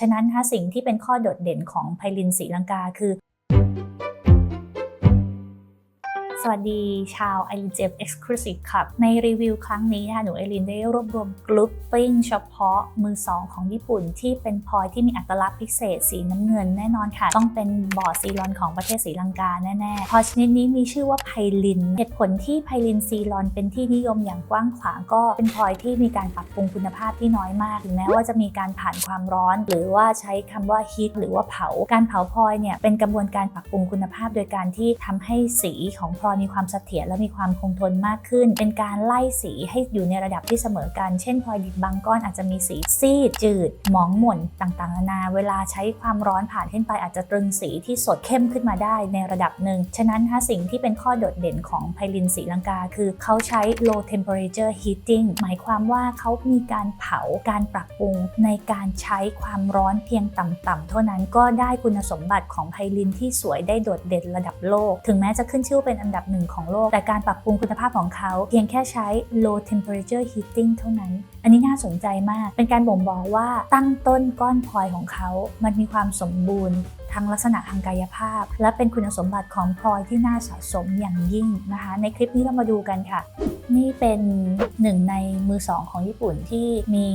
ฉะนั้นถ้าสิ่งที่เป็นข้อโดดเด่นของไพลินศรีลังกาคือ สวัสดีชาว i l i n j e m Exclusive ครับ ในรีวิวครั้งนี้นะคะหนูไอรินได้รวบรวมกรุ๊ปปิ้งเฉพาะมือสองของญี่ปุ่น ที่เป็นพลอยที่มีอัตลักษณ์พิเศษสีน้ำเงินแน่นอนค่ะ ต้องเป็นบอร์ดซีลอนของประเทศศรีลังกาแน่ๆพลอยชนิดนี้มีชื่อว่าไพลิน เหตุผลที่ไพลินซีลอนเป็นที่นิยมอย่างกว้างขวางก็เป็นพลอยที่มีการปรับปรุงคุณภาพที่น้อยมากถึงแม้ว่าจะมีการผ่านความร้อน หรือว่าใช้คำว่าฮีทหรือว่าเผาการเผาพลอยเนี่ยเป็นกระบวนการปรับปรุงคุณภาพ โดยการที่ทำให้สีของพลอยมีความเสถียรและมีความคงทนมากขึ้น เป็นการไล่สีให้อยู่ในระดับที่เสมอกัน เช่นพลอยดิบบางก้อนอาจจะมีสีซีด จืด หมองหม่นต่างๆนานา เวลาใช้ความร้อนผ่านขึ้นไปอาจจะตรึงสีที่สดเข้มขึ้นมาได้ในระดับหนึ่ง ฉะนั้นถ้าสิ่งที่เป็นข้อโดดเด่นของไพลินสีลังกา คือเขาใช้ low temperature heating หมายความว่าเขามีการเผาการปรับปรุงในการใช้ความร้อนเพียงต่ำๆเท่านั้นก็ได้คุณสมบัติของไพลินที่สวยได้โดดเด่นระดับโลก ถึงแม้จะขึ้นชื่อเป็นอันดับหนึ่งของโลก แต่การปรับปรุงคุณภาพของเขาเพียงแค่ใช้ low temperature heating เท่านั้น อันนี้น่าสนใจมาก เป็นการบ่งบอกว่าตั้งต้นก้อนพลอยของเขา มันมีความสมบูรณ์ ทั้งลักษณะทางกายภาพ และเป็นคุณสมบัติของพลอยที่น่าสะสมอย่างยิ่งนะคะ ในคลิปนี้เรามาดูกันค่ะ นี่เป็นหนึ่งในมือสองของญี่ปุ่นที่มี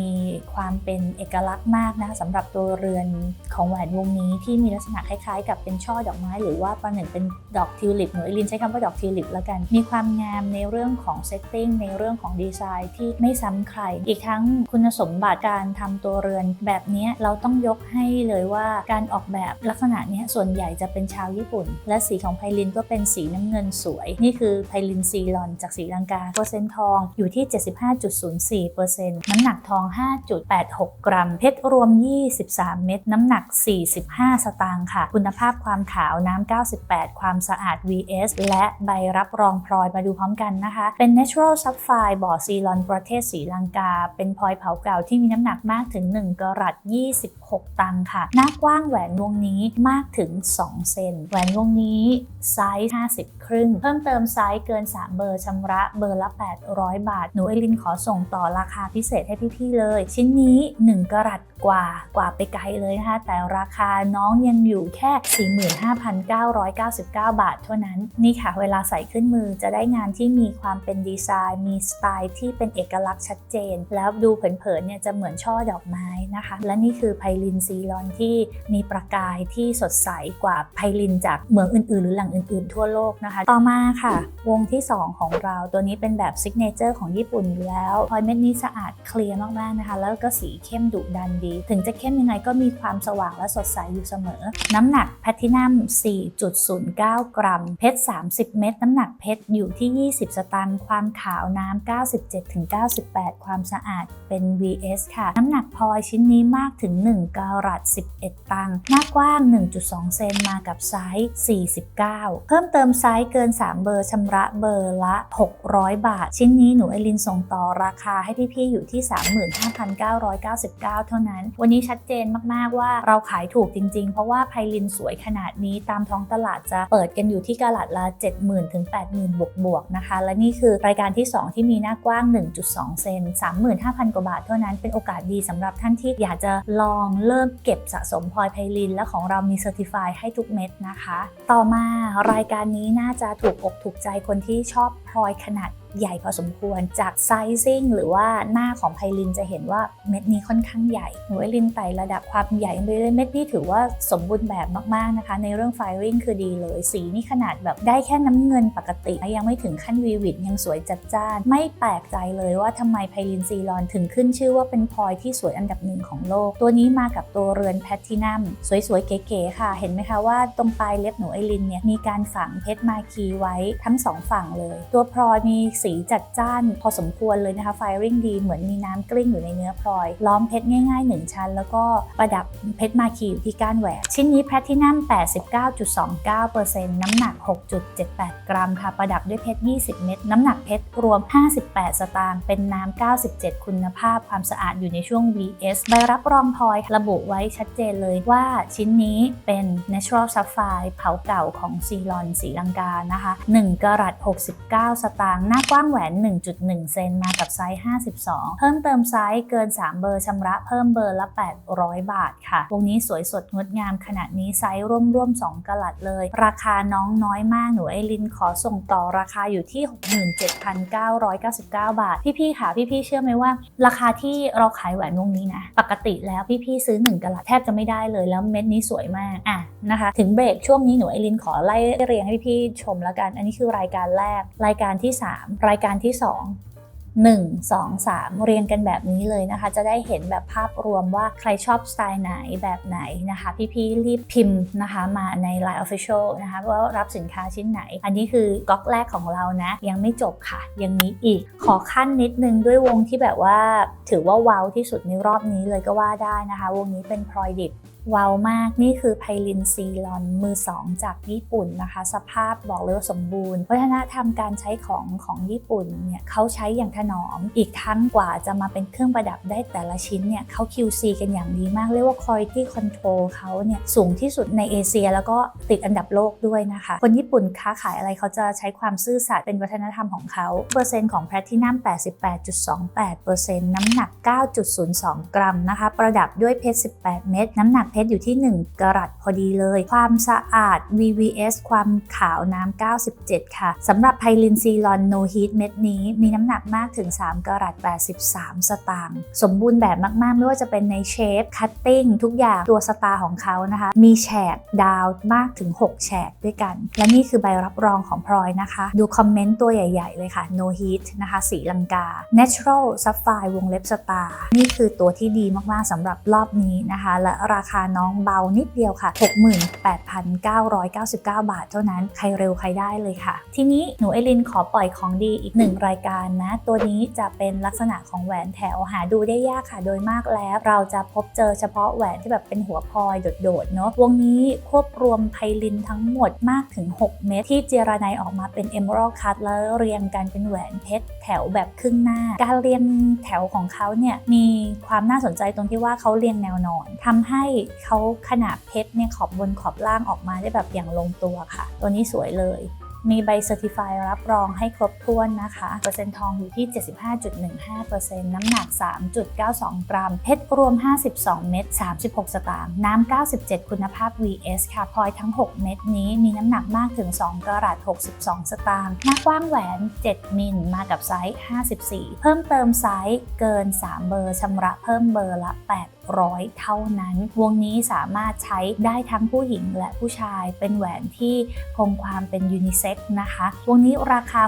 ความเป็นเอกลักษณ์มากนะคะสำหรับตัวเรือนของแหวนวงนี้ที่มีลักษณะคล้ายๆ กับเป็นช่อดอกไม้ หรือว่าประหนึ่งเป็นดอกทิวลิปหนูไอรินใช้คำว่าดอกทิวลิปแล้วกัน มีความงามในเรื่องของเซตติ้งในเรื่องของดีไซน์ที่ไม่ซ้ำใคร อีกทั้งคุณสมบัติการทำตัวเรือนแบบนี้เราต้องยกให้เลยว่าการออกแบบลักษณะนี้ส่วนใหญ่จะเป็นชาวญี่ปุ่น และสีของไพลินก็เป็นสีน้ำเงินสวย นี่คือไพลินซีลอนจากสีลังกาเปอร์เซ็นต์ทองอยู่ที่ 75.04%น้ำหนักทอง 5.86 กรัม เพชรรวม 23 เม็ดน้ำหนัก 45 สตางค์ค่ะ คุณภาพความขาวน้ำ 98 ความสะอาด VS และใบรับรองพลอยมาดูพร้อมกันนะคะ เป็น Natural Sapphire บ่อซีลอนประเทศศรีลังกา เป็นพลอยเผาเก่าที่มีน้ำหนักมากถึง 1 กรัต 26 ตังค์ค่ะ หน้ากว้างแหวนวงนี้มากถึง 2 เซนแหวนวงนี้ไซส์ 50 ครึ่ง เพิ่มเติมไซส์เกิน 3 เบอร์ชำระเบอร์ละ 800 บาท หนูเอลินขอส่งต่อราคาพิเศษให้พี่ๆเลย ชิ้นนี้ 1 กรัตกว่ากว่าไปไกลเลยนะคะแต่ราคาน้องยังอยู่แค่ 45,999 บาท เท่านั้น นี่ค่ะเวลาใส่ขึ้นมือจะได้งานที่มีความเป็นดีไซน์ มีสไตล์ที่เป็นเอกลักษณ์ชัดเจน แล้วดูเผินๆเนี่ยจะเหมือนช่อดอกไม้นะคะ และนี่คือไพลินซีลอนที่มีประกายที่สดใสกว่าไพลินจากเมืองอื่นๆ หรือแหล่งอื่นๆ ทั่วโลกนะคะ ต่อมาค่ะ วงที่ 2 ของเราตัวนี้เป็นแบบซิกเนเจอร์ของญี่ปุ่นอยู่แล้วพลอยเม็ดนี้สะอาดเคลียร์มากๆนะคะ แล้วก็สีเข้มดุดันดี ถึงจะเข้มยังไงก็มีความสว่างและสดใสอยู่เสมอ น้ำหนักแพทินัม 4.09 กรัม เพชร 30 เม็ดน้ำหนักเพชรอยู่ที่ 20 สตางค์ความขาวน้ำ 97-98 ความสะอาดเป็น VS ค่ะ น้ำหนักพลอยชิ้นนี้มากถึง 1กรัต11 ตังค์หน้ากว้าง1.2 เซนมากับไซส์ 49 เพิ่มเติมไซส์เกิน 3 เบอร์ชำระเบอร์ละ 600 บาท ชิ้นนี้หนูไอรินส่งต่อราคาให้พี่ๆอยู่ที่ 35,999 เท่านั้น วันนี้ชัดเจนมากๆว่าเราขายถูกจริงๆ เพราะว่าไพลินสวยขนาดนี้ตามท้องตลาดจะเปิดกันอยู่ที่กะลัดละ 70,000ถึง80,000 บวกบวกๆนะคะ และนี่คือรายการที่ 2 ที่มีหน้ากว้าง 1.2 เซน 35,000 กว่าบาทเท่านั้นเป็นโอกาสดีสำหรับท่านที่อยากจะลองเริ่มเก็บสะสมพลอยไพลินและของเรามีเซอร์ติฟายให้ทุกเม็ดนะคะ ต่อมารายการนี้น่าจะถูกอกถูกใจคนที่ชอบพลอยขนาด ใหญ่พอสมควรจากไซซิ่งหรือว่าหน้าของไพลินจะเห็นว่าเม็ดนี้ค่อนข้างใหญ่หนูไอลินไต่ระดับความใหญ่ไปเลยเม็ดนี้ถือว่าสมบูรณ์แบบมากๆนะคะ ในเรื่องไฟริงคือดีเลย สีนี่ขนาดแบบได้แค่น้ำเงินปกติยังไม่ถึงขั้นวีวิดยังสวยจัดจ้าน ไม่แปลกใจเลยว่าทำไมไพลินซีรอนถึงขึ้นชื่อว่าเป็นพลอยที่สวยอันดับหนึ่งของโลก ตัวนี้มากับตัวเรือนแพทตินัมสวยๆเก๋ๆค่ะ เห็นไหมคะว่าตรงปลายเล็บหนูไอลินเนี่ยมีการฝังเพชรมาคีไว้ทั้งสองฝั่งเลย ตัวพลอยมีสีีจัดจ้านพอสมควรเลยนะคะไฟริงดีเหมือนมีน้ำกลิ้งอยู่ในเนื้อพลอย ล้อมเพชรง่ายๆ 1 ชั้น แล้วก็ประดับเพชรมาคีอยู่ที่ก้านแหวนชิ้นนี้แพลทินัม 89.29%น้ำหนัก 6.78 กรัมค่ะประดับด้วยเพชร 20 เม็ดน้ำหนักเพชรรวม 58 สตางค์เป็นน้ำ 97 คุณภาพความสะอาดอยู่ในช่วง VS ใบรับรองพลอยระบุไว้ชัดเจนเลยว่าชิ้นนี้เป็น Natural Sapphire เผาเก่าของซีลอนสีลังกานะคะ1กรัต69 สตางค์หน้ากว้างว้างแหวน 1.1 เซนมากับไซส์ 52 เพิ่มเติมไซส์เกิน 3 เบอร์ชำระเพิ่มเบอร์ละ 800 บาทค่ะ วงนี้สวยสดงดงามขนาดนี้ไซส์ร่วมๆ2กะลัดเลย ราคาน้องน้อยมากหนูไอรินขอส่งต่อราคาอยู่ที่ 67,999 บาท พี่ๆค่ะ พี่ๆเชื่อไหมว่า ราคาที่เราขายแหวนวงนี้นะ ปกติแล้วพี่ๆซื้อ 1กะลัดแทบจะไม่ได้เลยแล้วเม็ดนี้สวยมากอะนะคะ ถึงเบรกช่วงนี้หนูไอรินขอไล่เรียงให้พี่ๆชมแล้วกัน อันนี้คือรายการแรกรายการที่ 3รายการที่ 2 1 2 3 เรียงกันแบบนี้เลยนะคะ จะได้เห็นแบบภาพรวมว่าใครชอบสไตล์ไหนแบบไหนนะคะ พี่ๆรีบพิมพ์นะคะมาใน Line Official นะคะว่ารับสินค้าชิ้นไหน อันนี้คือก๊อกแรกของเรานะ ยังไม่จบค่ะ ยังมีอีกขอขั้นนิดนึงด้วยวงที่แบบว่าถือว่าว้าวที่สุดในรอบนี้เลยก็ว่าได้นะคะ วงนี้เป็นพลอยดิบ ว้าวมากนี่คือไพลินซีลอนมือ2จากญี่ปุ่นนะคะ สภาพบอกเลยว่าสมบูรณ์ วัฒนธรรมการใช้ของของญี่ปุ่นเนี่ยเขาใช้อย่างถนอม อีกทั้งกว่าจะมาเป็นเครื่องประดับได้แต่ละชิ้นเนี่ยเขา QC กันอย่างดีมาก เรียกว่า quality control เขาเนี่ยสูงที่สุดในเอเชีย แล้วก็ติดอันดับโลกด้วยนะคะ คนญี่ปุ่นค้าขายอะไรเขาจะใช้ความซื่อสัตย์เป็นวัฒนธรรมของเขาเปอร์เซ็นต์ของแพลทินัม88.28%น้ำหนัก 9.02 กรัมนะคะประดับด้วยเพชร18 เม็ดน้ำหนักเพชรอยู่ที่ 1 กรัตพอดีเลย ความสะอาด VVS ความขาวน้ำ 97 ค่ะสำหรับไพลินซีลอนโนฮีทเม็ดนี้มีน้ำหนักมากถึง 3 กรัต83 สตางค์สมบูรณ์แบบมาก ๆ ไม่ว่าจะเป็นในเชฟคัตติ้งทุกอย่างตัวสตาร์ของเขานะคะ มีแฉกดาวมากถึง 6 แฉกด้วยกัน และนี่คือใบรับรองของพลอยนะคะ ดูคอมเมนต์ตัวใหญ่ ๆ เลยค่ะ no heat นะคะสีลังกา natural sapphire วงเล็บสตาร์นี่คือตัวที่ดีมาก ๆสำหรับรอบนี้นะคะ และราคาน้องเบานิดเดียวค่ะ 68,999 บาทเท่านั้น ใครเร็วใครได้เลยค่ะ ทีนี้หนูไอรินขอปล่อยของดีอีกหนึ่งรายการนะ ตัวนี้จะเป็นลักษณะของแหวนแถวหาดูได้ยากค่ะ โดยมากแล้ว เราจะพบเจอเฉพาะแหวนที่แบบเป็นหัวพลอยโดดๆเนาะ วงนี้ควบรวมไพลินทั้งหมดมากถึง 6 เม็ดที่เจรไนออกมาเป็น Emerald Cut แล้วเรียงกันเป็นแหวนเพชรแถวแบบครึ่งหน้า การเรียงแถวของเขาเนี่ยมีความน่าสนใจตรงที่ว่าเขาเรียงแนวนอนทำให้เขาขนาดเพชรเนี่ยขอบบนขอบล่างออกมาได้แบบอย่างลงตัวค่ะ ตัวนี้สวยเลย มีใบเซอร์ติฟายรับรองให้ครบถ้วนนะคะ เปอร์เซ็นต์ทองอยู่ที่ 75.15%น้ำหนัก 3.92 กรัม เพชรรวม 52 เม็ด 36 สตางค์ น้ำ 97 คุณภาพ VS ค่ะ พลอยทั้ง 6 เม็ดนี้มีน้ำหนักมากถึง 2กรัต62 สตางค์ หน้ากว้างแหวน 7 มิล มากับไซส์ 54 เพิ่มเติมไซส์เกิน 3 เบอร์ชำระเพิ่มเบอร์ละ 800 เท่านั้น วงนี้สามารถใช้ได้ทั้งผู้หญิงและผู้ชายเป็นแหวนที่คงความเป็นยูนิเซ็กนะคะ วงนี้ราคา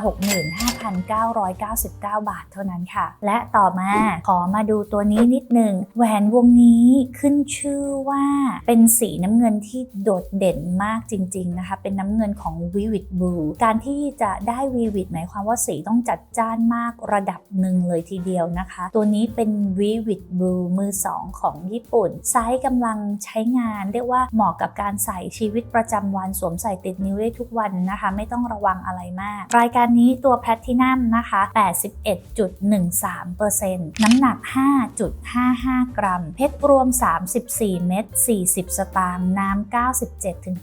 65,999 บาทเท่านั้นค่ะ และต่อมาขอมาดูตัวนี้นิดหนึ่งแหวนวงนี้ขึ้นชื่อว่าเป็นสีน้ำเงินที่โดดเด่นมากจริง ๆนะคะ เป็นน้ำเงินของ Vivid Blue การที่จะได้ Vivid หมายความว่าสีต้องจัดจ้านมากระดับหนึ่งเลยทีเดียวนะคะ ตัวนี้เป็น Vivid Blue มือ 2 ของญี่ปุ่น ไซส์กำลังใช้งานเรียกว่าเหมาะกับการใส่ชีวิตประจำวันสวมใส่ติดนิ้วได้ทุกวันนะคะ ไม่ต้องระวังอะไรมาก รายการนี้ตัวแพลทินัมนะคะ 81.13%น้ำหนัก 5.55 กรัม เพชรรวม 34 เม็ด40 สตางค์น้ำ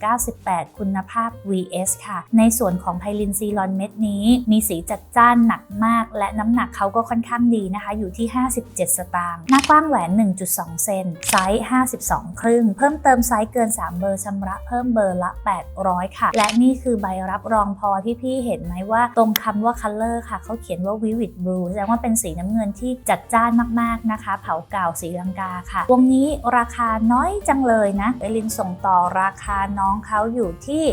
97-98 คุณภาพ VS ค่ะ ในส่วนของไพลินซีลอนเม็ดนี้มีสีจัดจ้านหนักมาก และน้ำหนักเขาก็ค่อนข้างดีนะคะ อยู่ที่ 57 สตางค์หน้ากว้างแหวน 1.2เซน ไซส์ 52 ครึ่ง เพิ่มเติมไซส์เกิน 3 เบอร์ชำระเพิ่มเบอร์ละ 800 ค่ะ และนี่คือใบรับรองพอที่พี่เห็นไหมว่า ตรงคำว่า color ค่ะ เขาเขียนว่า vivid blue แสดงว่าเป็นสีน้ำเงินที่จัดจ้านมากๆนะคะ เผาเก่าสีลังกาค่ะ วงนี้ราคาน้อยจังเลยนะเอลินส่งต่อราคาน้องเขาอยู่ที่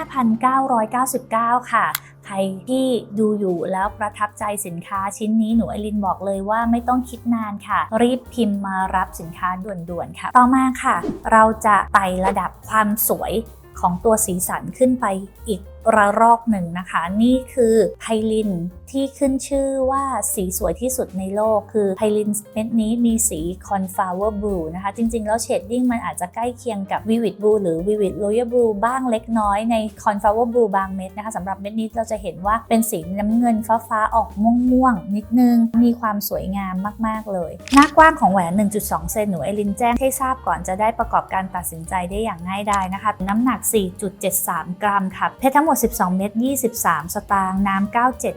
25,999 ค่ะใครที่ดูอยู่แล้วประทับใจสินค้าชิ้นนี้หนูไอรินบอกเลยว่าไม่ต้องคิดนานค่ะ รีบพิมพ์มารับสินค้าด่วนๆค่ะ ต่อมาค่ะ เราจะไต่ระดับความสวยของตัวสีสันขึ้นไปอีก ระรอกหนึ่งนะคะ นี่คือไพลินที่ขึ้นชื่อว่าสีสวยที่สุดในโลก คือไพลินเม็ดนี้มีสี Confower Blue นะคะ จริง ๆ แล้วเชดดิ้งมันอาจจะใกล้เคียงกับ Vivid Blue หรือ Vivid Royal Blue บ้างเล็กน้อยใน Confower Blue บางเม็ดนะคะสำหรับเม็ดนี้เราจะเห็นว่าเป็นสีน้ำเงินฟ้าๆออกม่วงๆนิดนึง มีความสวยงามมากๆเลย หน้ากว้างของแหวน 1.2 เซนหนูไอรินแจ้งให้ทราบก่อนจะได้ประกอบการตัดสินใจได้อย่างง่ายดายนะคะน้ำหนัก 4.73 กรัมค่ะเพชรทั้งหมดมด 12 เม็ด 23 สตางค์น้ำ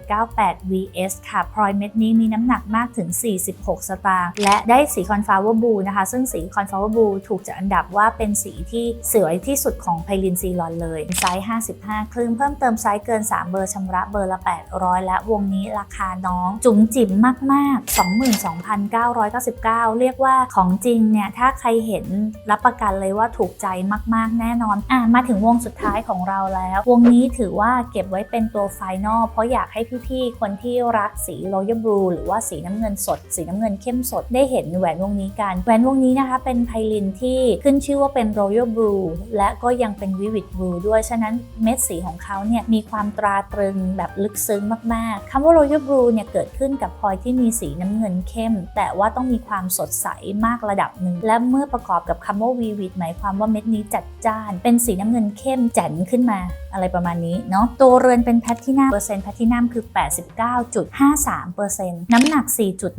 9798 vs ค่ะ พลอยเม็ดนี้มีน้ำหนักมากถึง 46 สตางค์ และได้สีคอนฟลาวเวอร์บูนะคะ ซึ่งสีคอนฟลาวเวอร์บูถูกจัดอันดับว่าเป็นสีที่สวยที่สุดของไพลินซีลอนเลย ไซส์ 55 ครึ่ง เพิ่มเติมไซส์เกิน 3 เบอร์ชำระเบอร์ละ 800 และวงนี้ราคาน้อง จุ๋มจิ๋มมาก ๆ 22,999 เรียกว่าของจริงเนี่ย ถ้าใครเห็นรับประกันเลยว่าถูกใจมาก ๆ แน่นอน อะ มาถึงวงสุดท้ายของเราแล้ว วงนี้ถือว่าเก็บไว้เป็นตัวไฟนอลเพราะอยากให้พี่ๆ คนที่รักสี Royal Blue หรือว่าสีน้ำเงินสด สีน้ำเงินเข้มสดได้เห็นแหวนวงนี้กัน แหวนวงนี้นะคะ เป็นไพลินที่ขึ้นชื่อว่าเป็น Royal Blue และก็ยังเป็น Vivid Blue ด้วย ฉะนั้นเม็ดสีของเขาเนี่ยมีความตราตรึงแบบลึกซึ้งมากๆคำว่า Royal Blue เนี่ยเกิดขึ้นกับพลอยที่มีสีน้ำเงินเข้ม แต่ว่าต้องมีความสดใสมากระดับหนึ่งและเมื่อประกอบกับคำว่า Vivid หมายความว่าเม็ดนี้จัดจ้าน เป็นสีน้ำเงินเข้มแจ๋นขึ้นมาอะไรประมาณนี้เนาะตัวเรือนเป็นแพทินัมเปอร์เซ็นต์แพทินัมคือ 89.53%น้ำหนัก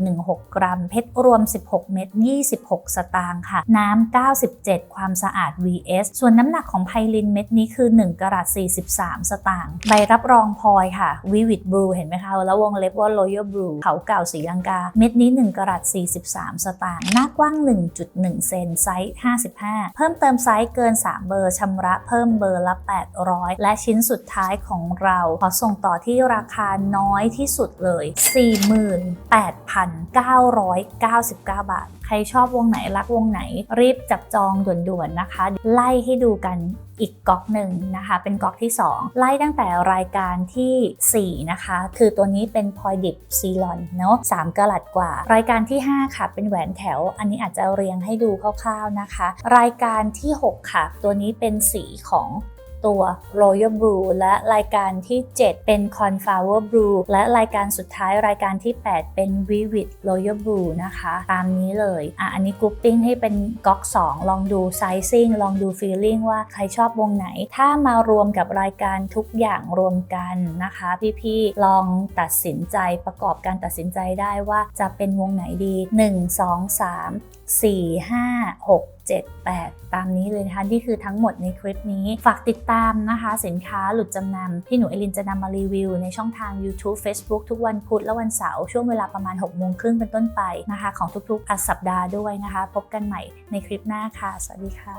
4.16 กรัม เพชรรวม 16 เม็ด26 สตางค์ค่ะ น้ำ 97 ความสะอาด vs ส่วนน้ำหนักของไพลินเม็ดนี้คือ 1กรัต43 สตางค์ใบรับรองพลอยค่ะ Vivid Blue เห็นไหมคะ แล้ววงเล็บว่า Royal Blue เขาเก่าสีลังกา เม็ดนี้ 1กรัต43 สตางค์หน้ากว้าง 1.1 เซนไซส์ 55 เพิ่มเติมไซส์เกิน 3 เบอร์ชำระเพิ่มเบอร์ละ 800 และชิ้นสุดท้ายของเราขอส่งต่อที่ราคาน้อยที่สุดเลย 48,999 บาท ใครชอบวงไหนรักวงไหน รีบจับจองด่วนๆนะคะ ไล่ให้ดูกันอีกก๊อกหนึ่งนะคะ เป็นก๊อกที่ 2 ไล่ตั้งแต่รายการทีสี่4 นะคะ คือตัวนี้เป็นพลอยดิบซีลอนเนาะ3กะลัดกว่า รายการที่ 5 ค่ะ เป็นแหวนแถว อันนี้อาจจะเรียงให้ดูคร่าวๆนะคะ รายการที่ 6 ค่ะ ตัวนี้เป็นสีของ ตัว Royal Blue และรายการที่ 7 เป็น Conflower Blue และรายการสุดท้ายรายการที่ 8 เป็น Vivid Royal Blue นะคะ ตามนี้เลยอะอันนี้กรุ๊ปปิ้งให้เป็นก๊อก 2 ลองดู Sizing ลองดู Feeling ว่าใครชอบวงไหน ถ้ามารวมกับรายการทุกอย่างรวมกันนะคะ พี่ๆลองตัดสินใจประกอบการตัดสินใจได้ว่าจะเป็นวงไหนดี 1 2 3 4 5 6 7 8 ตามนี้เลยนะคะนี่คือทั้งหมดในคลิปนี้ฝากติดตามนะคะ สินค้าหลุดจำนำที่หนูเอลินจะนำมารีวิว ในช่องทาง YouTube Facebook ทุกวันพุธและวันเสาร์ช่วงเวลาประมาณ 6 โมงครึ่งเป็นต้นไปนะคะ ของทุกๆอัสัปดาห์ด้วยนะคะ พบกันใหม่ในคลิปหน้าค่ะ สวัสดีค่ะ